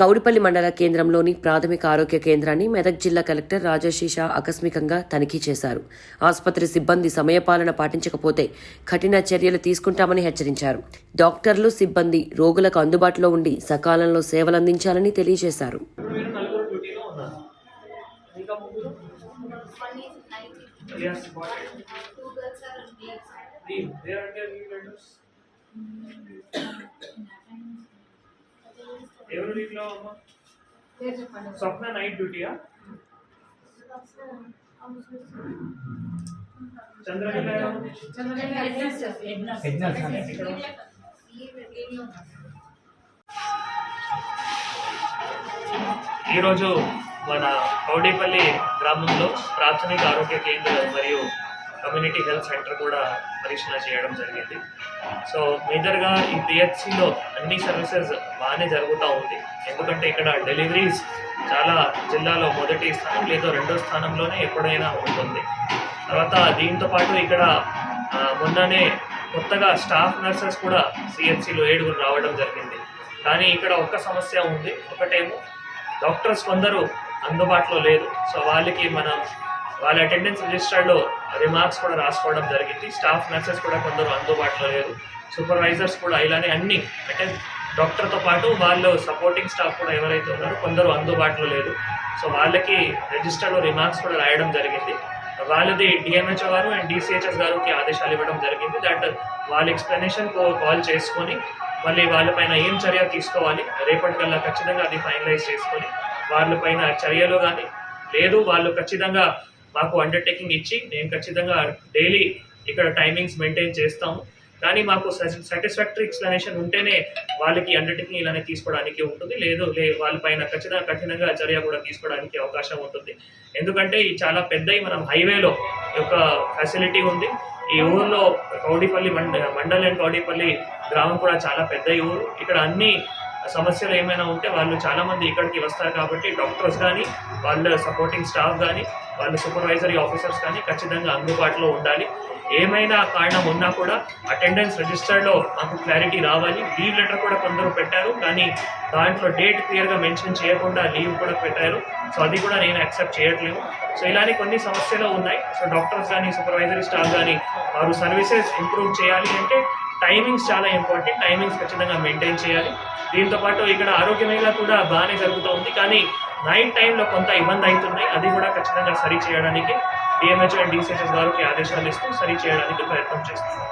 కౌడిపల్లి మండల కేంద్రంలోని ప్రాథమిక ఆరోగ్య కేంద్రాన్ని మెదక్ జిల్లా కలెక్టర్ రాజశీష ఆకస్మికంగా తనిఖీ చేశారు. ఆసుపత్రి సిబ్బంది సమయపాలన పాటించకపోతే కఠిన చర్యలు తీసుకుంటామని హెచ్చరించారు. డాక్టర్లు సిబ్బంది రోగులకు అందుబాటులో ఉండి సకాలంలో సేవలందించాలని తెలియజేశారు ఇప్పుడు మీరు నలుగురు డ్యూటీలో ఉన్నారు ఇంకా ముగ్గురు ఎలియాస్ ఇంపార్టెంట్ లీవ్ వేర్ అంటే లీవ్ లెటర్స్ ఎవరు లీవ్లో అమ్మా? స్వప్న నైట్ డ్యూటీయా? చంద్రకళ ఇక్కడ ఈరోజు మన కౌడేపల్లి గ్రామంలో ప్రాథమిక ఆరోగ్య కేంద్రం మరియు కమ్యూనిటీ హెల్త్ సెంటర్ కూడా పరీక్షలు చేయడం జరిగింది. సో మేజర్గా ఈ పిహెచ్సిలో అన్ని సర్వీసెస్ బాగానే జరుగుతూ ఉంది. ఎందుకంటే ఇక్కడ డెలివరీస్ చాలా జిల్లాలో మొదటి స్థానం లేదో రెండో స్థానంలోనే ఎప్పుడైనా ఉంటుంది. తర్వాత దీంతో పాటు ఇక్కడ మొన్ననే కొత్తగా స్టాఫ్ నర్సెస్ కూడా సిహెచ్సిలో ఏడుగురు రావడం జరిగింది. కానీ ఇక్కడ ఒక్క సమస్య ఉంది. ఒకటేమో డాక్టర్స్ కొందరు అందుబాటులో లేరు. సో వాళ్ళకి మనం వాళ్ళ అటెండెన్స్ రిజిస్టర్లో రిమార్క్స్ కూడా రాసుకోవడం జరిగింది. స్టాఫ్ నర్సెస్ కూడా కొందరు అందుబాటులో లేరు. సూపర్వైజర్స్ కూడా ఇలానే అన్ని అంటే డాక్టర్తో పాటు వాళ్ళు సపోర్టింగ్ స్టాఫ్ కూడా ఎవరైతే ఉన్నారో కొందరు అందుబాటులో లేదు సో వాళ్ళకి రిజిస్టర్లో రిమార్క్స్ కూడా రాయడం జరిగింది. వాళ్ళది డిఎంహెచ్ఓ గారు అండ్ డిసిహెచ్ఎస్ గారికి ఆదేశాలు ఇవ్వడం జరిగింది. దట్ వాళ్ళ ఎక్స్ప్లెనేషన్ కాల్ చేసుకొని మళ్ళీ వాళ్ళపైన ఏం చర్య తీసుకోవాలి? రేపటికల్లా ఖచ్చితంగా అది ఫైనలైజ్ చేసుకొని వాళ్ళపైన చర్యలు కానీ లేదు వాళ్ళు ఖచ్చితంగా మాకు అండర్టేకింగ్ ఇచ్చి నేను ఖచ్చితంగా డైలీ ఇక్కడ టైమింగ్స్ మెయింటైన్ చేస్తాము. కానీ మాకు సాటిస్ఫాక్టరీ ఎక్స్ప్లెనేషన్ ఉంటేనే వాళ్ళకి అండర్టేకింగ్ ఇలానే తీసుకోవడానికి ఉంటుంది. లేదు లే వాళ్ళపైన ఖచ్చితంగా కఠినంగా చర్య కూడా తీసుకోవడానికి అవకాశం ఉంటుంది. ఎందుకంటే ఈ చాలా పెద్దవి మనం హైవేలో ఒక ఫెసిలిటీ ఉంది. ఈ ఊర్లో కౌడిపల్లి మండ మండలం అండ్ కౌడిపల్లి గ్రామం కూడా చాలా పెద్ద ఊరు. ఇక్కడ అన్ని సమస్యలు ఏమైనా ఉంటే వాళ్ళు చాలామంది ఇక్కడికి వస్తారు కాబట్టి డాక్టర్స్ కానీ వాళ్ళ సపోర్టింగ్ స్టాఫ్ కానీ వాళ్ళ సూపర్వైజరీ ఆఫీసర్స్ కానీ ఖచ్చితంగా అందుబాటులో ఉండాలి. ఏమైనా కారణం ఉన్నా కూడా అటెండెన్స్ రిజిస్టర్లో మాకు క్లారిటీ రావాలి. లీవ్ లెటర్ కూడా కొందరు పెట్టారు కానీ దాంట్లో డేట్ క్లియర్గా మెన్షన్ చేయకుండా లీవ్ కూడా పెట్టారు. సో అది కూడా నేను యాక్సెప్ట్ చేయట్లేదు. సో ఇలానే కొన్ని సమస్యలు ఉన్నాయి. సో డాక్టర్స్ కానీ సూపర్వైజరీ స్టాఫ్ కానీ వారు సర్వీసెస్ ఇంప్రూవ్ చేయాలి అంటే టైమింగ్స్ చాలా ఇంపార్టెంట్. టైమింగ్స్ ఖచ్చితంగా మెయింటైన్ చేయాలి. దీంతో పాటు ఇక్కడ ఆరోగ్య మేళ కూడా బాగానే జరుగుతూ ఉంది. కానీ నైట్ టైంలో కొంత ఇబ్బంది అవుతున్నాయి. అది కూడా ఖచ్చితంగా సరి చేయడానికి డిఎంహెచ్ అండ్ డిసిహెచ్ఎస్ గారికి ఆదేశాలు ఇస్తూ సరి చేయడానికి ప్రయత్నం చేస్తున్నాం